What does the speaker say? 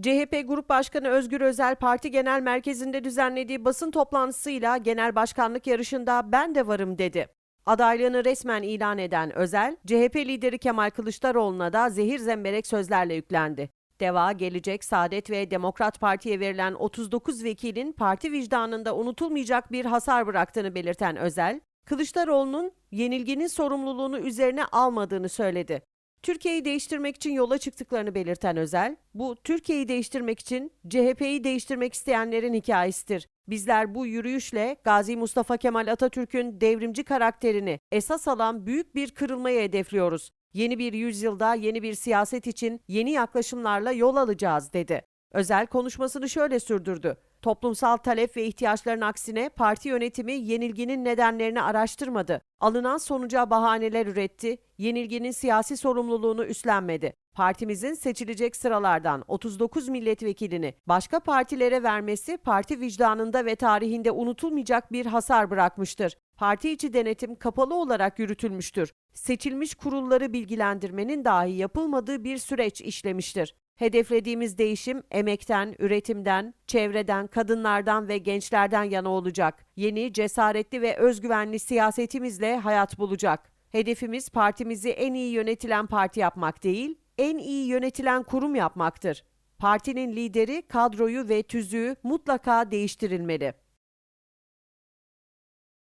CHP Grup Başkanı Özgür Özel Parti Genel Merkezi'nde düzenlediği basın toplantısıyla genel başkanlık yarışında ben de varım dedi. Adaylığını resmen ilan eden Özel, CHP lideri Kemal Kılıçdaroğlu'na da zehir zemberek sözlerle yüklendi. Deva, Gelecek, Saadet ve Demokrat Parti'ye verilen 39 vekilin parti vicdanında unutulmayacak bir hasar bıraktığını belirten Özel, Kılıçdaroğlu'nun yenilginin sorumluluğunu üzerine almadığını söyledi. Türkiye'yi değiştirmek için yola çıktıklarını belirten Özel, bu Türkiye'yi değiştirmek için CHP'yi değiştirmek isteyenlerin hikayesidir. Bizler bu yürüyüşle Gazi Mustafa Kemal Atatürk'ün devrimci karakterini esas alan büyük bir kırılmayı hedefliyoruz. Yeni bir yüzyılda yeni bir siyaset için yeni yaklaşımlarla yol alacağız dedi. Özel konuşmasını şöyle sürdürdü. Toplumsal talep ve ihtiyaçların aksine parti yönetimi yenilginin nedenlerini araştırmadı. Alınan sonuca bahaneler üretti, yenilginin siyasi sorumluluğunu üstlenmedi. Partimizin seçilecek sıralardan 39 milletvekilini başka partilere vermesi parti vicdanında ve tarihinde unutulmayacak bir hasar bırakmıştır. Parti içi denetim kapalı olarak yürütülmüştür. Seçilmiş kurulları bilgilendirmenin dahi yapılmadığı bir süreç işlemiştir. Hedeflediğimiz değişim emekten, üretimden, çevreden, kadınlardan ve gençlerden yana olacak. Yeni, cesaretli ve özgüvenli siyasetimizle hayat bulacak. Hedefimiz partimizi en iyi yönetilen parti yapmak değil, en iyi yönetilen kurum yapmaktır. Partinin lideri, kadroyu ve tüzüğü mutlaka değiştirilmeli.